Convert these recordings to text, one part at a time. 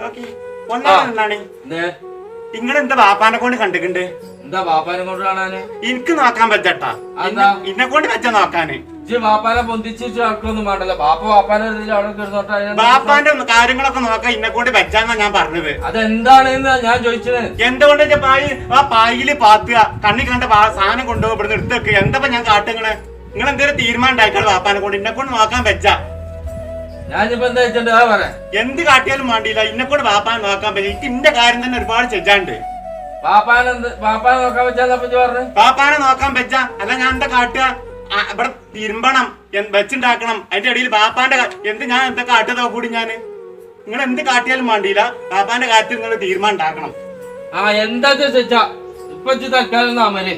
നോക്കി. ഒന്നാണ് എന്തേ നിങ്ങൾ എന്താ? ബാപ്പാനെ കൊണ്ട് കണ്ടിട്ടുണ്ട് എന്താ ബാപ്പാനെ കൊണ്ട് കാണാന്? എനിക്ക് നോക്കാൻ പറ്റട്ടാ? ഇന്നെ കൊണ്ട് വെച്ച നോക്കാന്. ബാപ്പാനെ പൊന്തിച്ച് നടക്കൊന്നും വേണ്ടല്ലോ. ബാപ്പ ബാപ്പാനെ ബാപ്പാന്റെ ഒന്ന് കാര്യങ്ങളൊക്കെ നോക്കാൻ ഇന്നെ കൊണ്ട് വെച്ചാന്നാ ഞാൻ പറഞ്ഞത്? അതെന്താണെന്ന് ഞാൻ ചോദിച്ചത്? എന്തുകൊണ്ട് വെച്ചാ പായി ആ പായിൽ പാത്തുക? കണ്ണി കണ്ട സാധനം കൊണ്ടുപോയി ഇവിടുന്ന് എടുത്ത് വെക്കുക എന്താ ഞാൻ കാട്ടുങ്ങൾ നിങ്ങൾ എന്തെങ്കിലും തീരുമാനം ഉണ്ടായിക്കാണ് ബാപ്പാനെ കൊണ്ട് ഇന്നെ കൊണ്ട് നോക്കാൻ വെച്ച ഞാനിപ്പോ എന്താ ആ കാട്ടിയാലും വേണ്ടിയില്ല ഇന്നെ കൂടെ ബാപ്പാനെ നോക്കാൻ പറ്റില്ല. എനിക്ക് ഇന്റെ കാര്യം തന്നെ ഒരുപാട് ചെയ്യാണ്ട് നോക്കാൻ അപ്പൊ പറഞ്ഞു? പാപ്പാനെ നോക്കാൻ വെച്ച. അല്ല ഞാൻ എന്താ കാട്ടുക? ഇവിടെ തിരുമ്പണം വെച്ചുണ്ടാക്കണം. അതിന്റെ ഇടയിൽ ബാപ്പാന്റെ എന്ത് ഞാൻ എന്താ കാട്ടുക കൂടി ഞാൻ? നിങ്ങൾ എന്ത് കാട്ടിയാലും വേണ്ടിയില്ല ബാപ്പാന്റെ കാര്യത്തിൽ നിങ്ങൾ തീരുമാനം ഉണ്ടാക്കണം. ആ എന്താ ചോദിച്ചാ ഇപ്പൊ തൽക്കാലം നാമൽ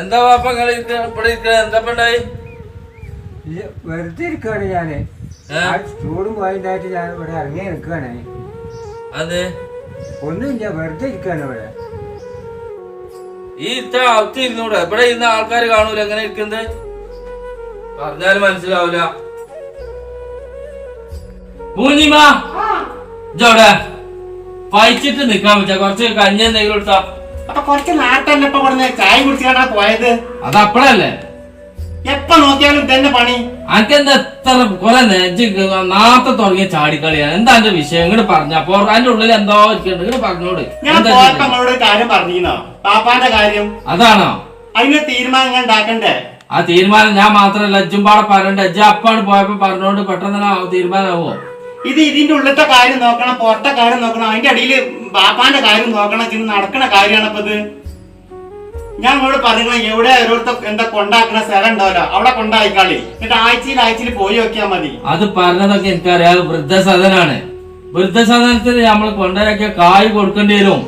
എന്താ ബാപ്പ നിങ്ങൾ ഇവിടെ ഇരിക്കണ? എന്താ ഉണ്ടായി? വെറുതെ ഇരിക്കുകയാണ് ഞാൻ. ചൂടും പോയിട്ടായിട്ട് ഞാൻ ഇവിടെ ഇറങ്ങി നിൽക്കുകയാണ് അതെ. ഒന്നുമില്ല വെറുതെ ഇരിക്കുകയാണ് ഇവിടെ. ഈ ഇത്ര അവസ്ഥ ഇരുന്നൂടെ? ഇവിടെ ഇരുന്ന ആൾക്കാർ കാണൂല എങ്ങനെ ഇരിക്കുന്നത് പറഞ്ഞാലും മനസ്സിലാവൂല. പൂർണിമ ഇജോടെ പഴിച്ചിട്ട് നിക്കാൻ പറ്റാ കുറച്ച് കഞ്ഞി എന്തെങ്കിലും എടുത്താ. അപ്പൊ കുറച്ച് നാട്ടല്ലേ ഇപ്പൊ ചായ കുടിച്ചാടാ പോയത്? അത് അപ്പഴല്ലേ എപ്പ നോക്കിയാലും തന്നെ പണി. അനക്കെന്താ എത്ര കൊറേ നെജ് നാത്ത തുടങ്ങിയ ചാടിക്കളിയാണ്. എന്താ എന്റെ വിഷയം? ഇങ്ങോട്ട് പറഞ്ഞ അപ്പൊ അതിന്റെ ഉള്ളിൽ എന്തോ ഇരിക്കണ്ട് ഇങ്ങോട്ട് പറഞ്ഞോട്. ഞാൻ കാര്യം പറഞ്ഞോ പാപ്പാന്റെ കാര്യം? അതാണോ? അതിന് തീരുമാനം ഞാൻ ഉണ്ടാക്കണ്ടേ ആ തീരുമാനം ഞാൻ മാത്രല്ല. അജ്ജും പാടെ പറഞ്ഞിട്ട് അജ്ജ അപ്പാണ് പോയപ്പോ പറഞ്ഞോണ്ട് പെട്ടെന്ന് തന്നെ തീരുമാനമാവോ? ഇത് ഇതിന്റെ ഉള്ളത്തെ കാര്യം നോക്കണം പുറത്തെ കാര്യം നോക്കണം അതിന്റെ അടിയിൽ ബാപ്പാന്റെ കാര്യം നോക്കണം ഇത് നടക്കണ കാര്യമാണ് ഇപ്പൊ ഇത്. ഞാൻ നിങ്ങളോട് പറയുന്നത് എവിടെ ഓരോരുത്തർ എന്താ കൊണ്ടാക്കണ സ്ഥലം ഉണ്ടാവില്ല അവിടെ കൊണ്ടായിക്കാളി. എന്നിട്ട് ആഴ്ചയിൽ ആഴ്ചയിൽ പോയി നോക്കിയാൽ മതി. അത് പറഞ്ഞതൊക്കെ എനിക്കറിയാം വൃദ്ധസദനാണ്. വൃദ്ധസദനത്തിൽ നമ്മൾ കൊണ്ടുവരാക്കിയ കായ് കൊടുക്കേണ്ടി വരും.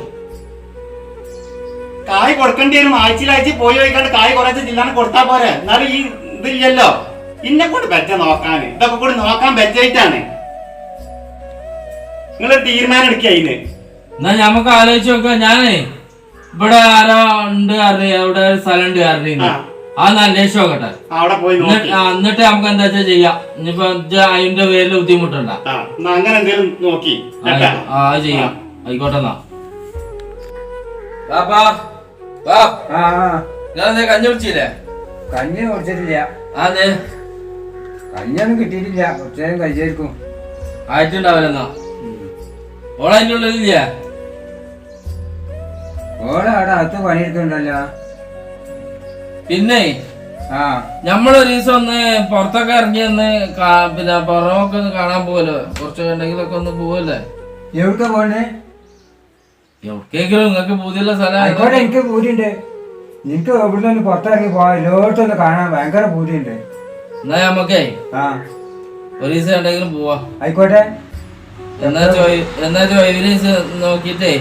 കായ് കൊടുക്കേണ്ടി വരും ആഴ്ചയിൽ ആഴ്ചയിൽ പോയി നോക്കിക്കാണ്ട് കായ് കുറച്ച് ജില്ലാന്ന് കൊടുത്താ പോരെ. എന്നാലും ഈ ഇതില്ലല്ലോ. ഇന്നെ കൊണ്ട് പറ്റ നോക്കാൻ ഇതൊക്കെ കൂടി നോക്കാൻ പറ്റായിട്ടാണ് നിങ്ങൾ തീരുമാനം എടുക്കുക അതിന് എന്നാ നമുക്ക് ആലോചിച്ച് നോക്കാം. ഞാനേ ഇവിടെ ആരാ ഉണ്ട് അറിയ ഇവിടെ ഒരു സ്ഥലം ഉണ്ട് അറിയുന്നു ആ. അതൊന്ന് അന്വേഷിച്ച് നോക്കട്ടെ. അവിടെ പോയി നോക്കി. എന്നിട്ട് ആ, എന്നിട്ട് നമുക്ക് എന്താ വെച്ചാ ചെയ്യാം. ഇനിയിപ്പോ ഇജ്ജ് അതിന്റെ പേരിൽ ബുദ്ധിമുട്ടുണ്ട. ആ എന്നാ അങ്ങനെ നോക്കി. കേട്ടാ? ആ അത് ചെയ്യാം. ആയിക്കോട്ടെ എന്നാ. ബാപ്പാ ബാ. ആ ആ. ഞാൻ കഞ്ഞി കുടിച്ചില്ലേ? കഞ്ഞി കുടിച്ചിട്ടില്ല. അതെ കഞ്ഞൊന്നും കിട്ടിയിട്ടില്ല. കുറച്ചു നേരം കഴിച്ചായിരിക്കും ആയിട്ടുണ്ടാവില്ല എന്നാ ഓളതിന്റെ ഉള്ളിലില്ലേ ഓളെ അവിടെ അകത്ത് പണിയെടുക്കുന്നുണ്ടല്ലോ. പിന്നെ ആ. നമ്മളൊരു ദിവസം ഒന്ന് പുറത്തൊക്കെ ഇറങ്ങി ഒന്ന് കാ- പിന്നെ പുറമൊക്കെ ഒന്ന് കാണാൻ പോവല്ലോ. കുറച്ച് എന്തെങ്കിലുമൊക്കെ ഒന്ന് പോവല്ലേ? എവിടെ പോണേ എവിടേക്കെങ്കിലും നിങ്ങൾക്ക് പുതിയുള്ള ആയിക്കോട്ടെ സ്ഥലം എനിക്ക് പൂതിയുണ്ട്. എനിക്ക് എവിടെ നിന്ന് പുറത്തിറങ്ങി പോവാ എല്ലായിടത്തൊന്ന് കാണാൻ ഭയങ്കര പൂതിയുണ്ട്. എന്നാ നമുക്കേ ആ. ഒരു ദിവസം ഉണ്ടെങ്കിലും പോവാ. ആയിക്കോട്ടെ. എന്നാ ചോയ് എന്നാ നോക്കിട്ടേ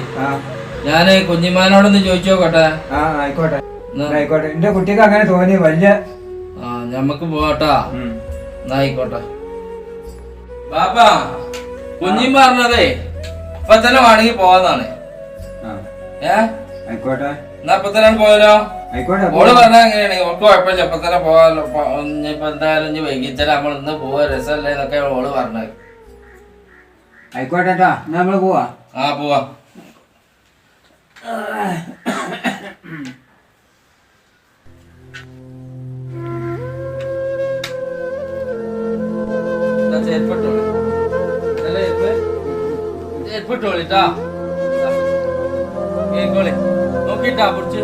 ഞാൻ കുഞ്ഞിമാനോടൊന്ന് ചോദിച്ചു നോക്കട്ടെ ആയിക്കോട്ടെ. എന്റെ കുട്ടിക്ക് അങ്ങനെ തോന്നി വലിയ ആ ഞമ്മക്ക് പോട്ടാ. ആയിക്കോട്ടെ. ബാപ്പാ കുഞ്ഞിൻ പറഞ്ഞതേ ഇപ്പൊ തന്നെ വേണമെങ്കിൽ പോവാന്നാണ്. ഏ? ആയിക്കോട്ടെ. എന്നാ ഇപ്പൊ തന്നെ പോയാലോ ആയിക്കോട്ടെ ഓൾ പറഞ്ഞ എങ്ങനെയാണ് ഓൾക്ക് കുഴപ്പമില്ല. ഇപ്പൊ തന്നെ പോവാലോ ഇപ്പൊ എന്തായാലും ഇനി വൈകിച്ചാൽ നമ്മൾ ഇന്ന് പോവാ. രസമല്ലേ എന്നൊക്കെ ഓൾ പറഞ്ഞത്. ആയിക്കോട്ടെ കേട്ടോ നമ്മൾ പോവാ. ആ പോവാ. ചേർപ്പെട്ടോളിട്ടാ കേക്കോളി. നോക്കിട്ടാ പിടിച്ച്.